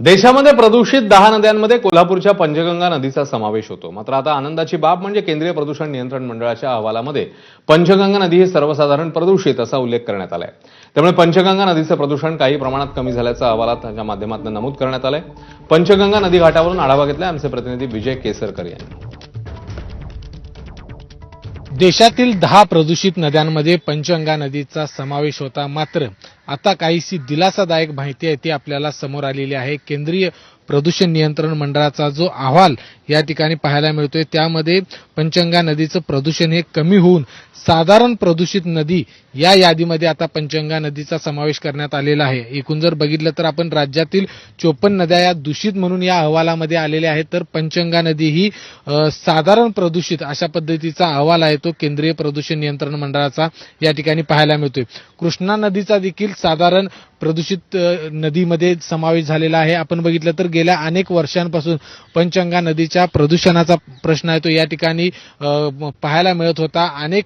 देशामध्ये प्रदूषित दहा नद्यांमध्ये कोल्हापूरच्या पंचगंगा नदीचा समावेश होतो. मात्र आता आनंदाची बाब म्हणजे केंद्रीय प्रदूषण नियंत्रण मंडळाच्या अहवालामध्ये पंचगंगा नदी ही सर्वसाधारण प्रदूषित असा उल्लेख करण्यात आलाय. त्यामुळे पंचगंगा नदीचं प्रदूषण काही प्रमाणात कमी झाल्याचं अहवालात त्यांच्या माध्यमातून नमूद करण्यात आलंय. पंचगंगा नदी घाटावरून आढावा घेतलाय आमचे प्रतिनिधी विजय केसरकर यांनी. देशातील दहा प्रदूषित नद्यांमध्ये पंचगंगा नदीचा समावेश होता मात्र आता काहीशी दिलासादायक माहिती आहे ती आपल्याला समोर आलेली आहे. केंद्रीय प्रदूषण नियंत्रण मंडळाचा जो अहवाल या ठिकाणी पाहायला मिळतोय त्यामध्ये पंचगंगा नदीचं प्रदूषण हे कमी होऊन साधारण प्रदूषित नदी या यादीमध्ये आता पंचगंगा नदीचा समावेश करण्यात आलेला आहे. एकूण जर बघितलं तर आपण राज्यातील चोपन्न नद्या या दूषित म्हणून या अहवालामध्ये आलेल्या आहेत तर पंचगंगा नदी ही साधारण प्रदूषित अशा पद्धतीचा अहवाल आहे तो केंद्रीय प्रदूषण नियंत्रण मंडळाचा या ठिकाणी पाहायला मिळतोय. कृष्णा नदीचा देखील साधारण प्रदूषित नदीमध्ये समावेश झालेला आहे. आपण बघितलं तर गेल्या अनेक वर्षांपासून पंचगंगा नदीच्या प्रदूषणाचा प्रश्न आहे तो या ठिकाणी पाहायला मिळत होता. अनेक